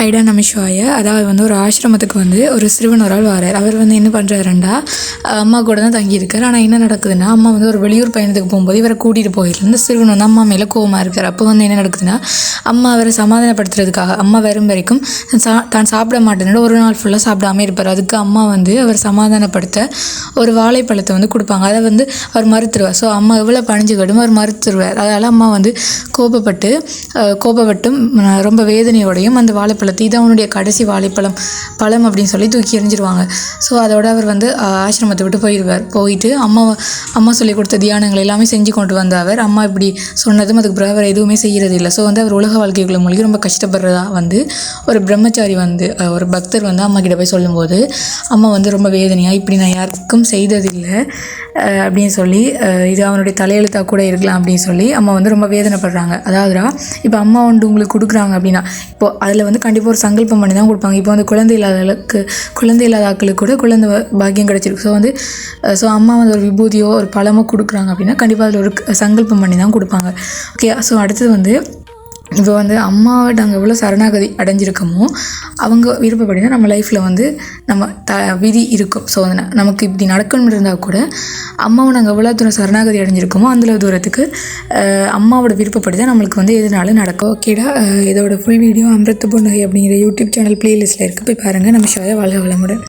ஹைடா நமிஷ்வாய அதாவது வந்து ஒரு ஆசிரமத்துக்கு வந்து ஒரு சிறுவன் ஒரு ஆள் வரார். அவர் வந்து என்ன பண்ணுறாருண்டா அம்மா கூட தான் தங்கியிருக்கார். ஆனால் என்ன நடக்குதுன்னா அம்மா வந்து ஒரு வெளியூர் பயணத்துக்கு போகும்போது இவரை கூட்டிகிட்டு போயிடல இந்த சிறுவன் வந்து அம்மா மேலே கோவமாக இருக்கார். அப்போ வந்து என்ன நடக்குதுன்னா அம்மா அவரை சமாதானப்படுத்துறதுக்காக அம்மா வரும் வரைக்கும் சா தான் சாப்பிட மாட்டேன்னு ஒரு நாள் ஃபுல்லாக சாப்பிடாம இருப்பார். அதுக்கு அம்மா வந்து அவர் சமாதானப்படுத்த ஒரு வாழைப்பழத்தை வந்து கொடுப்பாங்க. அதை வந்து அவர் மறுத்துருவார். ஸோ அம்மா எவ்வளோ பணிஞ்சுக்கிட்டும் அவர் மறுத்துருவார். அதனால் அம்மா வந்து கோபப்பட்டு கோபப்பட்டும் ரொம்ப வேதனையோடையும் அந்த வாழைப்பழத்தை இது அவனுடைய கடைசி வாழைப்பழம் பழம் அப்படின்னு சொல்லி தூக்கி எறிஞ்சிருவாங்க. ஸோ அதோட அவர் வந்து ஆசிரமத்தை விட்டு போயிடுவார் போயிட்டு அம்மா அம்மா சொல்லி கொடுத்த தியானங்கள் எல்லாமே செஞ்சு கொண்டு வந்த அவர். அம்மா இப்படி சொன்னதும் அதுக்கு பிறகு அவர் எதுவுமே செய்கிறது இல்லை. ஸோ வந்து அவர் உலக வாழ்க்கைக்குள்ள மூலிகை ரொம்ப கஷ்டப்படுறதா வந்து ஒரு பிரம்மச்சாரி வந்து ஒரு பக்தர் வந்து அம்மா கிட்ட போய் சொல்லும்போது அம்மா வந்து ரொம்ப வேதனையாக இப்படி நான் யாருக்கும் செய்ததில்லை அப்படின்னு சொல்லி இது அவனுடைய தலையெழுத்தாக கூட இருக்கலாம் அப்படின்னு சொல்லி அம்மா வந்து ரொம்ப வேதனைப்படுறாங்க. அதாவதுடா இப்போ அம்மா வந்து உங்களுக்கு கொடுக்குறாங்க அப்படின்னா இப்போ அதில் வந்து கண்டிப்பாக ஒரு சங்கல்பம் பண்ணி தான் கொடுப்பாங்க. இப்போ வந்து குழந்தை இல்லாதவர்களுக்கு குழந்தை இல்லாத ஆக்களுக்கு கூட குழந்தை பாக்கியம் கிடச்சிருக்கு. ஸோ வந்து ஸோ அம்மா வந்து ஒரு விபூதியோ ஒரு பழமோ கொடுக்குறாங்க அப்படின்னா கண்டிப்பாக அதில் ஒரு சங்கல்பம் பண்ணி தான் கொடுப்பாங்க. ஓகே ஸோ அடுத்தது வந்து இப்போ வந்து அம்மாவை நாங்கள் எவ்வளோ சரணாகதி அடைஞ்சிருக்கோமோ அவங்க விருப்பப்படினா நம்ம லைஃப்பில் வந்து நம்ம த விதி இருக்கும். ஸோ வந்து நமக்கு இப்படி நடக்கணும்னு இருந்தால் கூட அம்மாவை நாங்கள் எவ்வளோ தூரம் சரணாகதி அடைஞ்சிருக்கோமோ அந்த தூரத்துக்கு அம்மாவோட விருப்பப்படி தான் நம்மளுக்கு வந்து எதுனாலும் நடக்கும். ஓகேடா இதோட ஃபுல் வீடியோ அமிர்த பொன்னகை அப்படிங்கிற யூடியூப் சேனல் பிளேலிஸ்ட்டில் இருக்குது போய் பாருங்கள் நம்ம ஷோயை வாழ்க வளமுடன்.